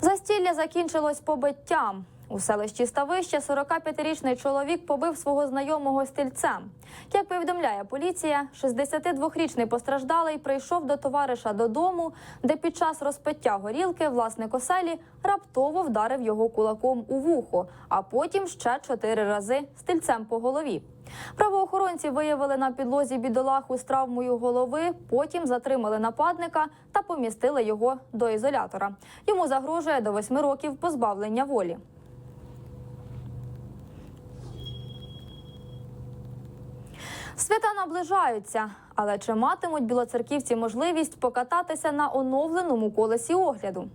Застілля закінчилось побиттям. У селищі Ставище 45-річний чоловік побив свого знайомого стільцем. Як повідомляє поліція, 62-річний постраждалий прийшов до товариша додому, де під час розпиття горілки власник оселі раптово вдарив його кулаком у вухо, а потім ще чотири рази стільцем по голові. Правоохоронці виявили на підлозі бідолаху з травмою голови, потім затримали нападника та помістили його до ізолятора. Йому загрожує до восьми років позбавлення волі. Свята наближаються, але чи матимуть білоцерківці можливість покататися на оновленому колесі огляду?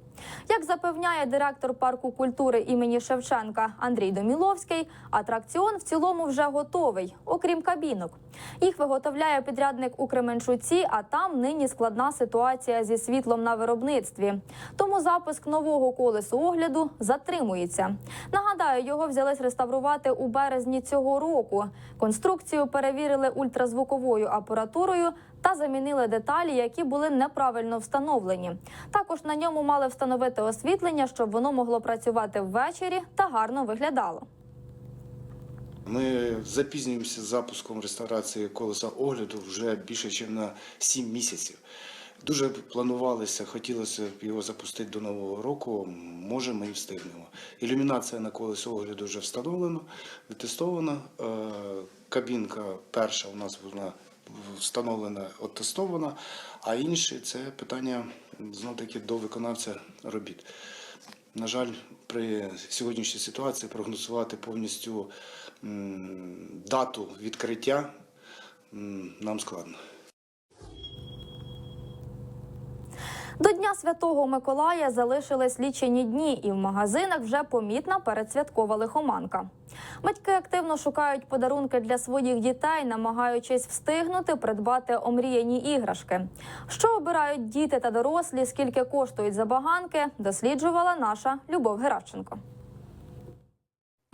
Як запевняє директор парку культури імені Шевченка Андрій Доміловський, атракціон в цілому вже готовий, окрім кабінок. Їх виготовляє підрядник у Кременчуці, а там нині складна ситуація зі світлом на виробництві. Тому запуск нового колесу огляду затримується. Нагадаю, його взялись реставрувати у березні цього року. Конструкцію перевірили ультразвуковою апаратурою та замінили деталі, які були неправильно встановлені. Також на ньому мали встановити освітлення, щоб воно могло працювати ввечері та гарно виглядало. Ми запізнюємося з запуском реставрації колеса огляду вже більше, ніж на 7 місяців. Дуже планувалося, хотілося б його запустити до нового року. Може, ми і встигнемо. Ілюмінація на колесо огляду вже встановлена, тестована. Е, Кабінка перша у нас вона встановлена, оттестована, а інші це питання знов таки до виконавця робіт. На жаль, при сьогоднішній ситуації прогнозувати повністю дату відкриття нам складно. До Дня Святого Миколая залишились лічені дні, і в магазинах вже помітна передсвяткова лихоманка. Батьки активно шукають подарунки для своїх дітей, намагаючись встигнути придбати омріяні іграшки. Що обирають діти та дорослі, скільки коштують забаганки, досліджувала наша Любов Геращенко.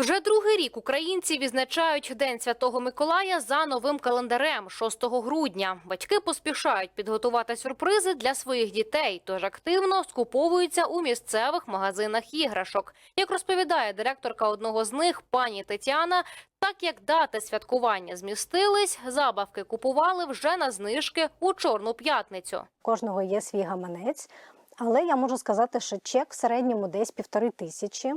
Вже другий рік українці відзначають День Святого Миколая за новим календарем 6 грудня. Батьки поспішають підготувати сюрпризи для своїх дітей, тож активно скуповуються у місцевих магазинах іграшок. Як розповідає директорка одного з них, пані Тетяна, так як дати святкування змістились, забавки купували вже на знижки у Чорну п'ятницю. кожного є свій гаманець, але я можу сказати, що чек в середньому десь півтори тисячі.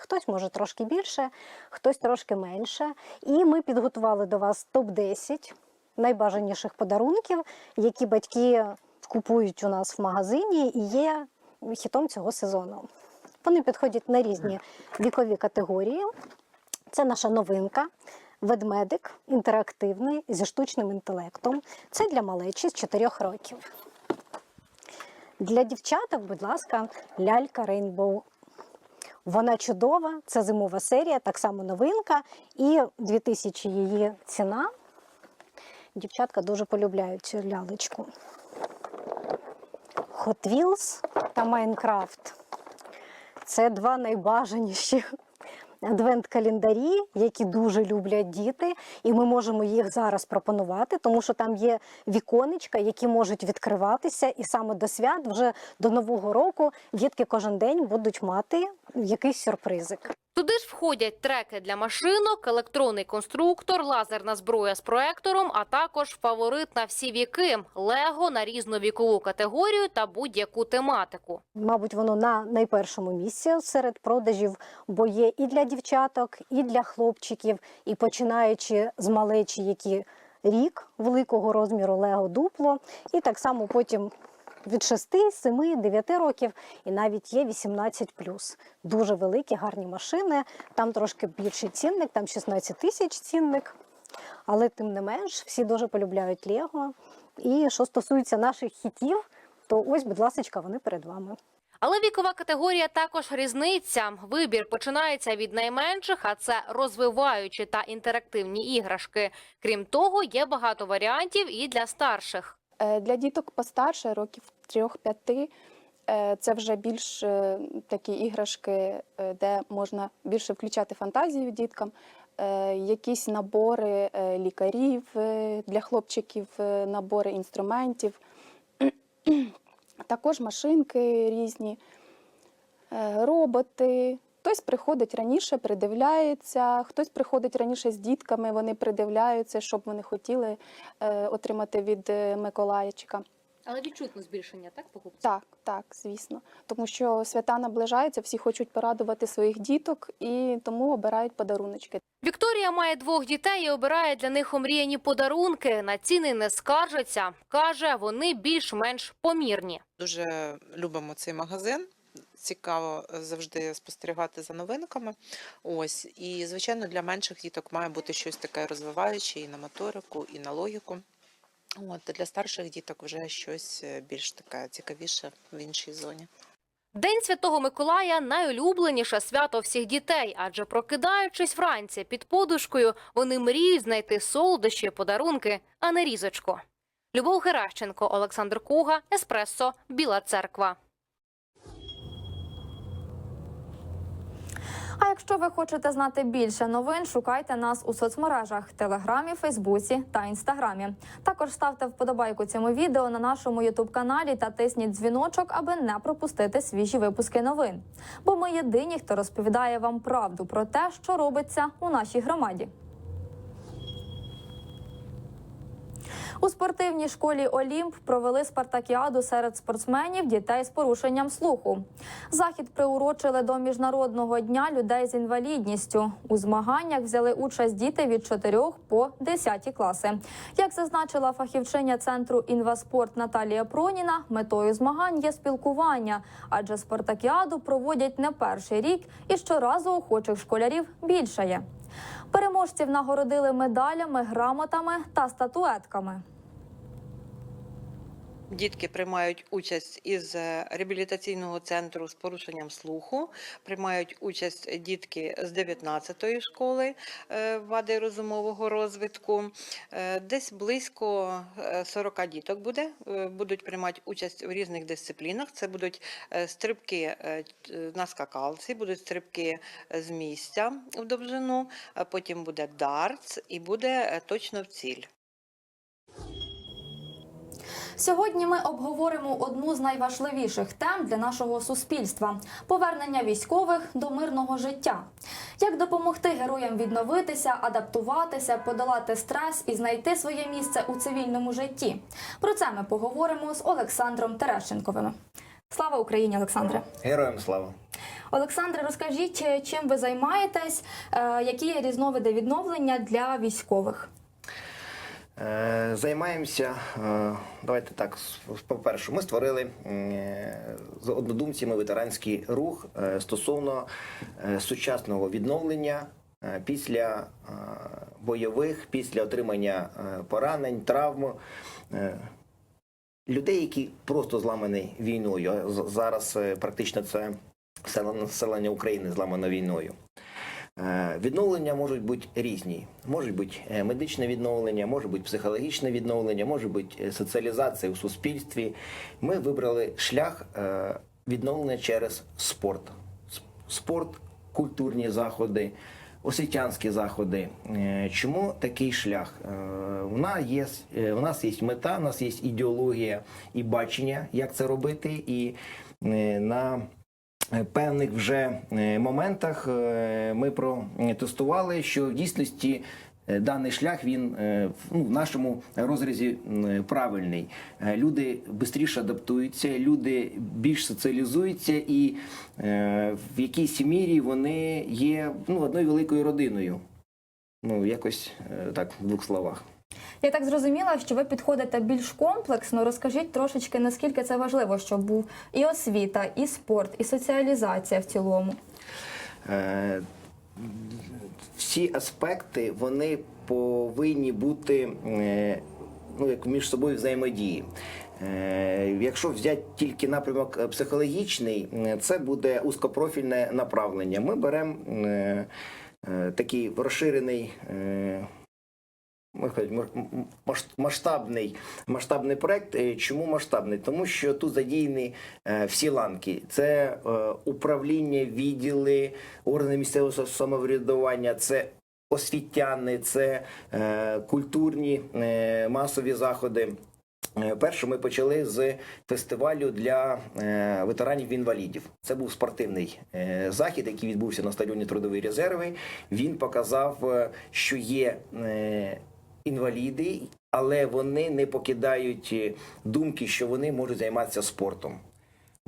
Хтось може трошки більше, хтось трошки менше. І ми підготували до вас топ-10 найбажаніших подарунків, які батьки купують у нас в магазині і є хітом цього сезону. Вони підходять на різні вікові категорії. Це наша новинка. Ведмедик інтерактивний зі штучним інтелектом. Це для малечі з 4 років. Для дівчаток, будь ласка, лялька Рейнбоу. Вона чудова, це зимова серія, так само новинка. І 2000 її ціна. Дівчатка дуже полюбляють цю лялечку. Hot Wheels та Minecraft. Це два найбажаніші адвент-календарі, які дуже люблять діти, і ми можемо їх зараз пропонувати, тому що там є віконечка, які можуть відкриватися, і саме до свят, вже до нового року, дітки кожен день будуть мати якийсь сюрпризик. Туди ж входять треки для машинок, електронний конструктор, лазерна зброя з проектором, а також фаворит на всі віки Лего на різну вікову категорію та будь-яку тематику. Мабуть, воно на найпершому місці серед продажів, бо є і для дівчаток, і для хлопчиків, і починаючи з малечі, які рік великого розміру Лего дупло, і так само потім від 6, 7, 9 років, і навіть є 18 Дуже великі, гарні машини. Там трошки більший цінник, там 16 тисяч цінник. Але тим не менш, всі дуже полюбляють Лего. І що стосується наших хітів, то ось, будь ласка, вони перед вами. Але вікова категорія також різниця. Вибір починається від найменших, а це розвиваючі та інтерактивні іграшки. Крім того, є багато варіантів і для старших. Е, Для діток постарше, років 3-5, е, це вже більш е, такі іграшки, де можна більше включати фантазію діткам. Якісь набори лікарів для хлопчиків, набори інструментів, також машинки різні. роботи. Хтось приходить раніше, придивляється, хтось приходить раніше з дітками, вони придивляються, щоб вони хотіли е, отримати від е, Миколаївчика. Але відчутно збільшення, так, покупців? Так, так, звісно. Тому що свята наближаються, всі хочуть порадувати своїх діток і тому обирають подаруночки. Вікторія має двох дітей і обирає для них омріяні подарунки. На ціни не скаржиться. Каже, вони більш-менш помірні. Дуже любимо цей магазин. Цікаво завжди спостерігати за новинками. Ось і звичайно для менших діток має бути щось таке розвиваюче і на моторику, і на логіку. От для старших діток вже щось е, більш таке цікавіше в іншій зоні. День Святого Миколая найулюбленіше свято всіх дітей, адже прокидаючись вранці під подушкою, вони мріють знайти солодощі, подарунки, а не різочку. Любов Геращенко, Олександр Куга, Еспресо, Біла Церква. Якщо ви хочете знати більше новин, шукайте нас у соцмережах Телеграмі, Фейсбуці та Інстаграмі. Також ставте вподобайку цьому відео на нашому Ютуб каналі та тисніть дзвіночок, аби не пропустити свіжі випуски новин. Бо ми єдині, хто розповідає вам правду про те, що робиться у нашій громаді. У спортивній школі Олімп провели спартакіаду серед спортсменів дітей з порушенням слуху. Захід приурочили до міжнародного дня людей з інвалідністю. У змаганнях взяли участь діти від 4 по 10 класи. Як зазначила фахівчиня центру інваспорт Наталія Проніна, метою змагань є спілкування, адже спартакіаду проводять не перший рік, і щоразу охочих школярів більшає. Переможців нагородили медалями, грамотами та статуетками. Дітки приймають участь із е, реабілітаційного центру з порушенням слуху, приймають участь дітки з 19-ї школи е, вади розумового розвитку. Е, Десь близько е, 40 діток буде, будуть приймати участь у різних дисциплінах. Це будуть стрибки на скакалці, будуть стрибки з місця в довжину, потім буде дартс і буде точно в ціль. Сьогодні ми обговоримо одну з найважливіших тем для нашого суспільства повернення військових до мирного життя. Як допомогти героям відновитися, адаптуватися, подолати стрес і знайти своє місце у цивільному житті? Про це ми поговоримо з Олександром Терещенковим. Слава Україні, Олександре! Героям слава! Олександре, розкажіть, чим ви займаєтесь, е, які є різновиди відновлення для військових? Е, Займаємося. е, Давайте так. с- По-перше, ми створили е, з однодумцями ветеранський рух стосовно сучасного відновлення після бойових, після отримання поранень, травм. Людей, які просто зламані війною. Зараз практично це населення України зламано війною. Е, Відновлення можуть бути різні. Можуть бути е, медичне відновлення, може бути психологічне відновлення, може бути е, соціалізація у суспільстві. Ми вибрали шлях відновлення через спорт. Спорт, культурні заходи, освітянські заходи. Чому такий шлях? У нас є, мета, у нас є ідеологія і бачення, як це робити. І на певних вже е, моментах е, ми протестували, що в дійсності е, даний шлях він е, ну, в нашому розрізі правильний. Е, Люди швидше адаптуються, люди більш соціалізуються, і е, в якійсь мірі вони є ну, одною великою родиною. Ну, якось е, так, в двох словах. Я так зрозуміла, що ви підходите більш комплексно. Розкажіть трошечки, наскільки це важливо, щоб був і освіта, і спорт, і соціалізація в цілому. Е, всі аспекти вони повинні бути е, ну, як між собою взаємодії. Е, Якщо взяти тільки напрямок е, психологічний, е, це буде узкопрофільне направлення. Ми беремо такий розширений. Масштабний, масштабний проект. Е, Чому масштабний? Тому що тут задіяні е, всі ланки. Це е, управління, відділи, органи місцевого самоврядування, це освітяни, це культурні масові заходи. Перше ми почали з фестивалю для е, ветеранів-інвалідів. Це був спортивний захід, який відбувся на стадіоні Трудовий резерви. Він показав, що є інваліди, але вони не покидають е, думки, що вони можуть займатися спортом.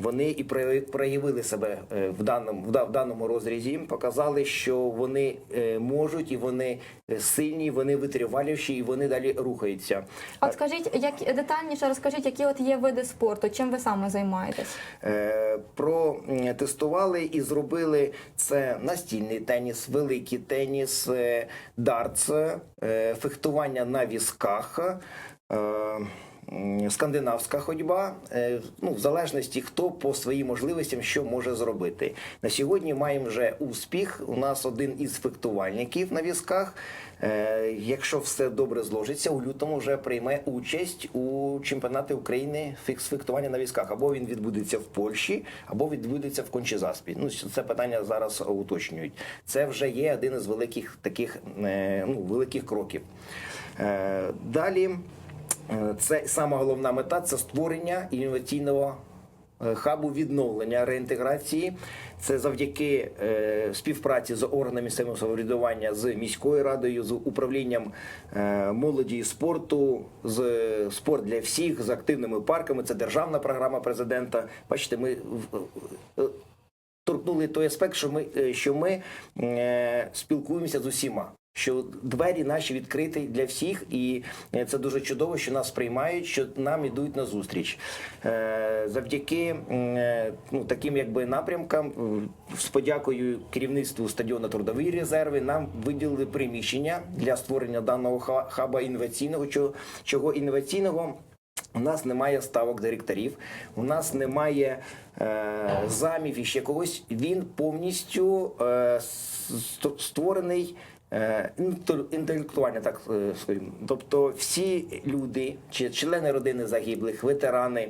Вони і прояви- проявили себе е, в даному, в даному розрізі, показали, що вони е, можуть і вони е, сильні, вони витриваліші, і вони далі рухаються. От скажіть, як детальніше розкажіть, які от є види спорту, чим ви саме займаєтесь? Протестували і зробили це настільний теніс, великий теніс, дартс, фехтування на візках. Скандинавська ходьба, е, ну в залежності хто по своїм можливостям що може зробити. На сьогодні маємо вже успіх. У нас один із фехтувальників на візках. Е, Якщо все добре зложиться, у лютому вже прийме участь у чемпіонаті України фік- з фехтування на візках. Або він відбудеться в Польщі, або відбудеться в Кончезаспі. Ну це питання зараз уточнюють. Це вже є один із великих таких е, ну, великих кроків. Далі. Е, Це сама головна мета це створення інноваційного е, хабу відновлення реінтеграції. Це завдяки е, співпраці з органами місцевого самоврядування, з міською радою, з управлінням молоді і спорту, з спорт для всіх, з активними парками. Це державна програма президента. Бачите, ми торкнули той аспект, що ми, що ми спілкуємося з усіма. Що двері наші відкриті для всіх, і е, це дуже чудово, що нас приймають, що нам ідуть на зустріч. Е, Завдяки е, ну, таким якби напрямкам, з подякою керівництву стадіону Трудові резерви, нам виділили приміщення для створення даного ха- хаба інноваційного. Чого, чого інноваційного? У нас немає ставок директорів, у нас немає е, замів і ще когось. Він повністю е, створений інтелектуально, так е, скажімо. Тобто всі люди, чи члени родини загиблих, ветерани,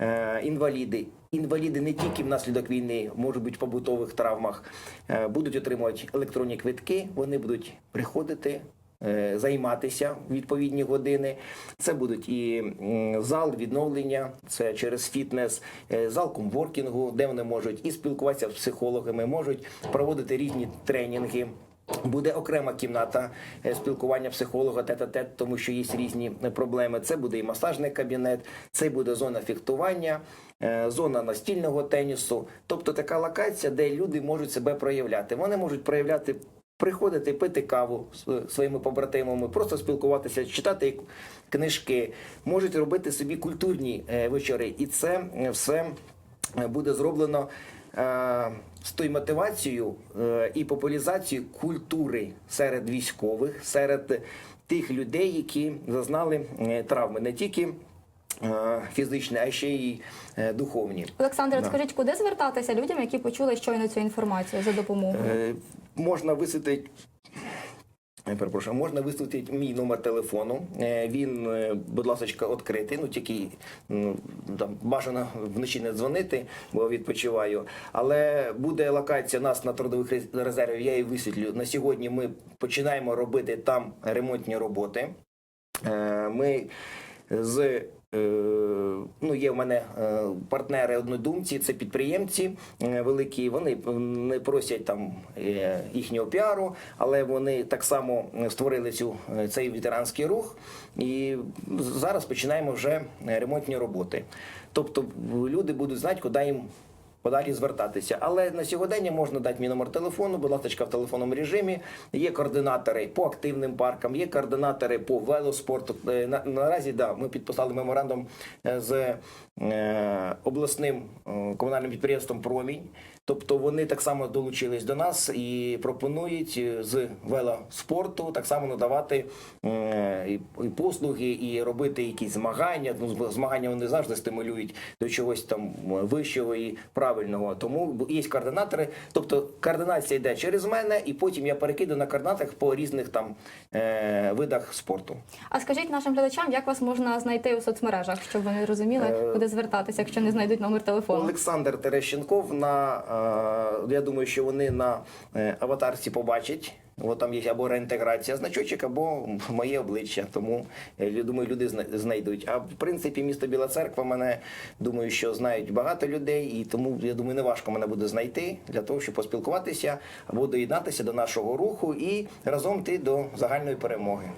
е, інваліди. Інваліди не тільки внаслідок війни можуть бути в побутових травмах, е, будуть отримувати електронні квитки, вони будуть приходити е, займатися відповідні години. Це будуть і зал відновлення, це через фітнес, е, зал комворкінгу, де вони можуть і спілкуватися з психологами, можуть проводити різні тренінги. Буде окрема кімната е, спілкування психолога тет-а-тет, тому що є різні е, проблеми. Це буде і масажний кабінет, це буде зона фехтування, е, зона настільного тенісу. Тобто така локація, де люди можуть себе проявляти. Вони можуть проявляти приходити, пити каву з своїми побратимами, просто спілкуватися, читати книжки, можуть робити собі культурні е, вечори, і це е, все е, буде зроблено. Е, З тою мотивацією е, і популяризацією культури серед військових, серед тих людей, які зазнали е, травми, не тільки фізичні, а ще й духовні. Олександр, Да. скажіть, куди звертатися людям, які почули щойно цю інформацію за допомогою? Е, Можна висвітлити. Перепрошую, можна висвітлити мій номер телефону. Е, Він, е, будь ласка, відкритий. Ну тільки ну, там бажано вночі не дзвонити, бо відпочиваю. Але буде локація нас на трудових рез- резервів. Я її висвітлю. На сьогодні ми починаємо робити там ремонтні роботи. Е, Ми з ну, є в мене е, партнери однодумці, це підприємці е, великі. Вони не просять там е, їхнього піару, але вони так само створили цю е, цей ветеранський рух. І зараз починаємо вже ремонтні роботи. Тобто люди будуть знати, куди їм подалі звертатися. Але на сьогодення можна дати мій номер телефону, будь ласка, в телефонному режимі. Є координатори по активним паркам, є координатори по велоспорту. Е, На, наразі да, ми підписали меморандум е, з е, обласним е, комунальним підприємством Промінь. Тобто вони так само долучились до нас і пропонують е, з велоспорту так само надавати і, послуги, і робити якісь змагання. Ну, змагання вони завжди стимулюють до чогось там вищого і правильного. Тому є координатори. Тобто координація йде через мене, і потім я перекидаю на координатах по різних там е, видах спорту. А скажіть нашим глядачам, як вас можна знайти у соцмережах, щоб вони розуміли, Е, куди звертатися, якщо не знайдуть номер телефону? Олександр Терещенков на е, я думаю, що вони на е, аватарці побачать От там є або реінтеграція значочок, або моє обличчя. Тому е, я думаю, люди знайдуть. А в принципі, місто Біла Церква мене думаю, що знають багато людей, і тому я думаю, не важко мене буде знайти для того, щоб поспілкуватися або доєднатися до нашого руху і разом йти до загальної перемоги.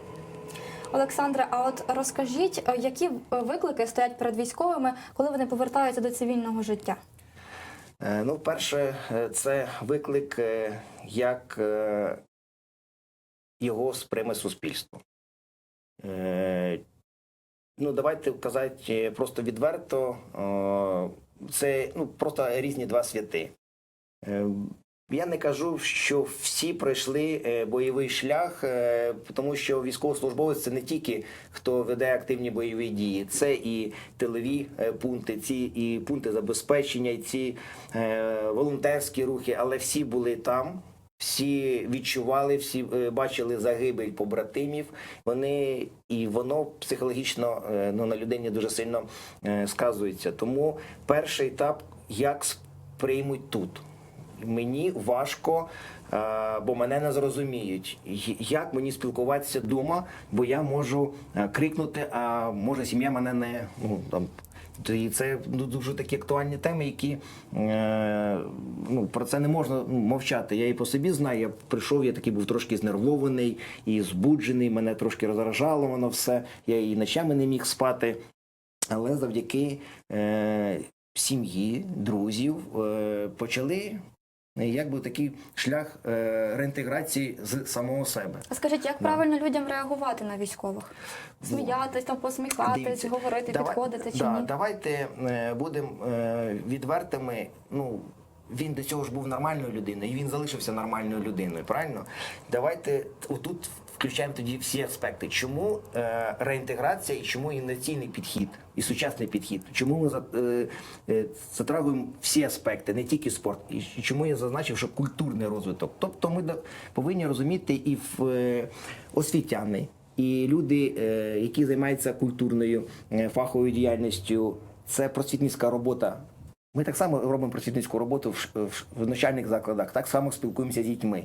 Олександре, а от розкажіть, е, які виклики стоять перед військовими, коли вони повертаються до цивільного життя? Е, Ну, перше, це виклик, як його сприйме суспільство. Е, Ну, давайте казати е, просто відверто, е, це ну, просто різні два святи. Е, Я не кажу, що всі пройшли бойовий шлях, тому що військовослужбовець це не тільки хто веде активні бойові дії, це і тилові пункти, ці і пункти забезпечення, і ці волонтерські рухи, але всі були там. Всі відчували, всі е, бачили загибель побратимів. Вони і воно психологічно е, ну, на людині дуже сильно е, сказується. Тому перший етап як сприймуть тут. Мені важко, бо мене не зрозуміють. Як мені спілкуватися вдома, бо я можу крикнути, а може сім'я мене не ну там. І це ну, дуже такі актуальні теми, які е, ну, про це не можна мовчати. Я і по собі знаю. Я прийшов, я такий був трошки знервований і збуджений, мене трошки розражало воно все. Я і ночами не міг спати. Але завдяки е, сім'ї, друзів е, почали якби такий шлях е, реінтеграції з самого себе. А скажіть, як правильно людям реагувати на військових? Сміятись, там посміхатись, Дивіться, говорити, давай- підходити чи да, ні? Давайте е, будемо е, відвертими. Ну він до цього ж був нормальною людиною, і він залишився нормальною людиною. Правильно? Давайте отут включаємо тоді всі аспекти. Чому е, реінтеграція і чому інноваційний підхід і сучасний підхід? Чому ми е, е, затрагуємо всі аспекти, не тільки спорт, і чому я зазначив, що культурний розвиток? Тобто ми повинні розуміти і в е, освітяни, і люди, е, які займаються культурною е, фаховою діяльністю, це просвітницька робота. Ми так само робимо просвітницьку роботу в, навчальних закладах, так само спілкуємося з дітьми.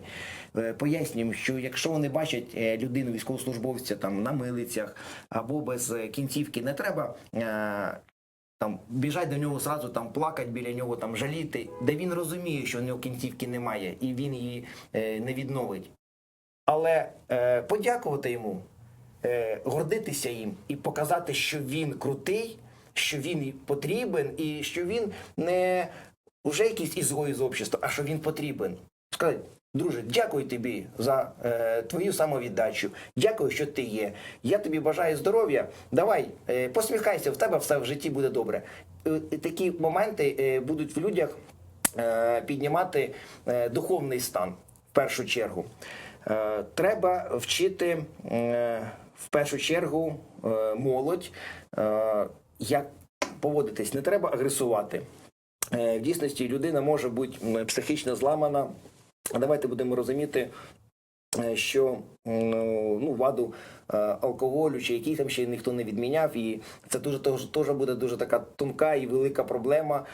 Е, Пояснюємо, що якщо вони бачать е, людину, військовослужбовця там на милицях або без е, кінцівки, не треба. Там біжать до нього зразу там плакати біля нього, там жаліти, де він розуміє, що в нього кінцівки немає, і він її не відновить. Але подякувати йому, гордитися їм і показати, що він крутий, що він потрібен, і що він не вже якийсь ізгой з общества, а що він потрібен. Сказати, друже, дякую тобі за е, твою самовіддачу. Дякую, що ти є. Я тобі бажаю здоров'я. Давай, е, посміхайся, в тебе все в житті буде добре. Е, такі моменти е, будуть в людях е, піднімати е, духовний стан в першу чергу. Е, Треба вчити е, в першу чергу е, молодь, е, як поводитись. Не треба агресувати. Е, В дійсності людина може бути психічно зламана. Давайте будемо розуміти, е, що ну, ваду е, алкоголю чи який там ще ніхто не відміняв, і це дуже теж, буде дуже така тонка і велика проблема.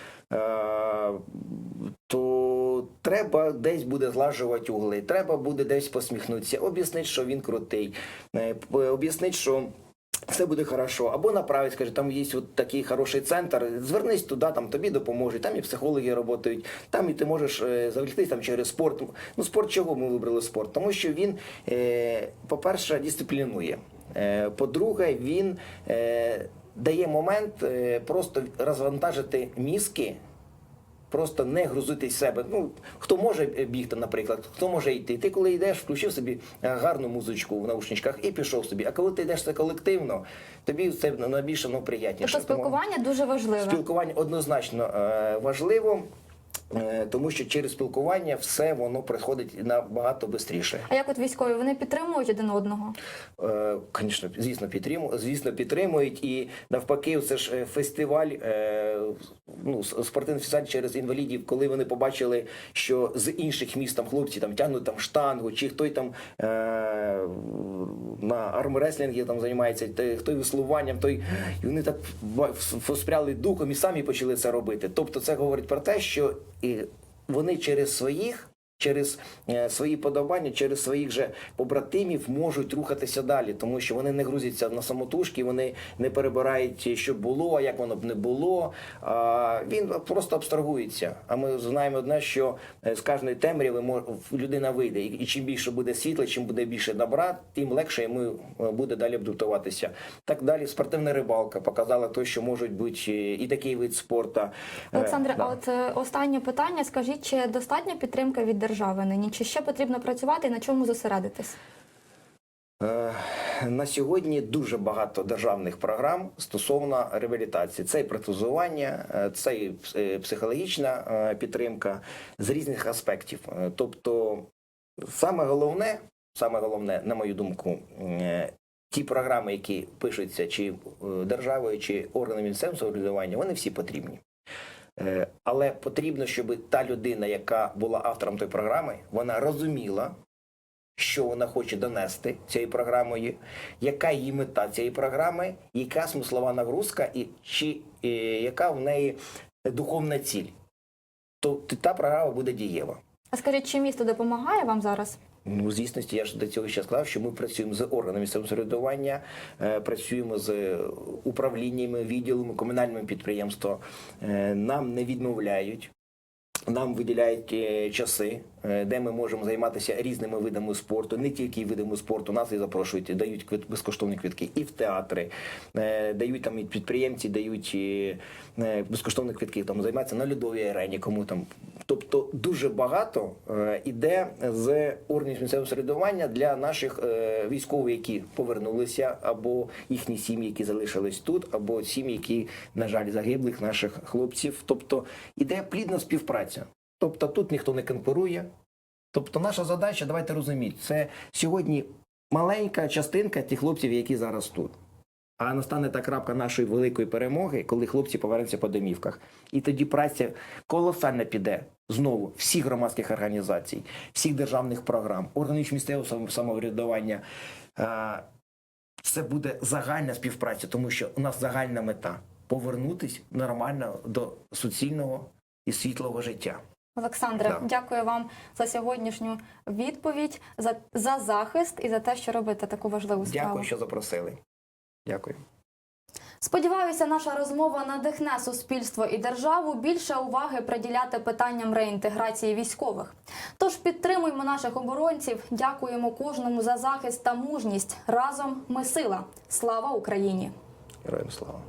То треба десь буде злажувати угли, треба буде десь посміхнутися, об'яснити, що він крутий, об'яснити, що все буде хорошо. Або направить, скаже, там є от такий хороший центр, звернись туди, там тобі допоможуть, там і психологи працюють, там і ти можеш е, завліктись там через спорт. Ну, спорт чого ми вибрали спорт? Тому що він, е, по-перше, дисциплінує. Е, по-друге, він дає момент просто розвантажити мізки Просто не грузити себе. Ну хто може бігти, наприклад, хто може йти. Ти коли йдеш, включив собі е, гарну музичку в наушничках і пішов собі. А коли ти йдеш це колективно, тобі це найбільше ну, приятніше. Тобто спілкування дуже важливе. Спілкування однозначно е, важливо, тому що через спілкування все воно приходить набагато швидше. А як от військові, вони підтримують один одного? Е, Звісно, звісно, підтримують, звісно, підтримують. І навпаки, це ж е, фестиваль, е, ну, спортивний фестиваль через інвалідів, коли вони побачили, що з інших міст там хлопці там тягнуть там штангу, чи хто там е, на армреслінгі там займається, хто веслуванням, той і вони так воспряли духом і самі почали це робити. Тобто, це говорить про те, що і вони через своїх через е, свої подобання, через своїх же побратимів можуть рухатися далі, тому що вони не грузяться на самотужки, вони не перебирають, що було, а як воно б не було. Він просто абстрагується. А ми знаємо одне, що е, з кожної темряви людина вийде. І, чим більше буде світла, чим буде більше добра, тим легше йому е, буде далі адаптуватися. Так далі, спортивна рибалка показала те, що можуть бути е, і такий вид спорту. Е, Олександре, да. а от е, останнє питання. Скажіть, чи достатня підтримка від держави нині? Чи ще потрібно працювати і на чому зосередитись? Е, На сьогодні дуже багато державних програм стосовно реабілітації. Це і протезування, е, це і е, психологічна підтримка з різних аспектів. Тобто, саме головне, саме головне, на мою думку, ті програми, які пишуться чи державою, чи органами місцевого самоврядування, вони всі потрібні. Е, Але потрібно, щоб та людина, яка була автором тої програми, вона розуміла, що вона хоче донести цією програмою, яка її мета цієї програми, яка смислова нагрузка і чи е, яка в неї духовна ціль. То та програма буде дієва. А скажіть, чи місто допомагає вам зараз? Ну, звісно, я ж до цього ще сказав, що ми працюємо з органами місцевого самоврядування, е, працюємо з управліннями, відділами, комунальними підприємствами. Е, Нам не відмовляють. Нам виділяють е, часи, де ми можемо займатися різними видами спорту, не тільки видами спорту. Нас і запрошують, дають квит- безкоштовні квитки і в театри, е, дають там і підприємці, дають і, е, безкоштовні квитки, там займаються на льодовій арені, кому там. Тобто дуже багато е, іде з органів місцевого середування для наших е, військових, які повернулися, або їхні сім'ї, які залишились тут, або сім'ї, які, на жаль, загиблих наших хлопців. Тобто іде плідна співпраця. Тобто тут ніхто не конкурує. Тобто наша задача, давайте розуміти, це сьогодні маленька частинка тих хлопців, які зараз тут. А настане та крапка нашої великої перемоги, коли хлопці повернуться по домівках. І тоді праця колосальна піде знову всіх громадських організацій, всіх державних програм, органів місцевого самоврядування. Це буде загальна співпраця, тому що у нас загальна мета повернутись нормально до суцільного і світлого життя. Олександре, Да. дякую вам за сьогоднішню відповідь, за, за захист і за те, що робите таку важливу справу. Дякую, що запросили. Дякую. Сподіваюся, наша розмова надихне суспільство і державу більше уваги приділяти питанням реінтеграції військових. Тож підтримуємо наших оборонців, дякуємо кожному за захист та мужність. Разом ми сила. Слава Україні! Героям слава.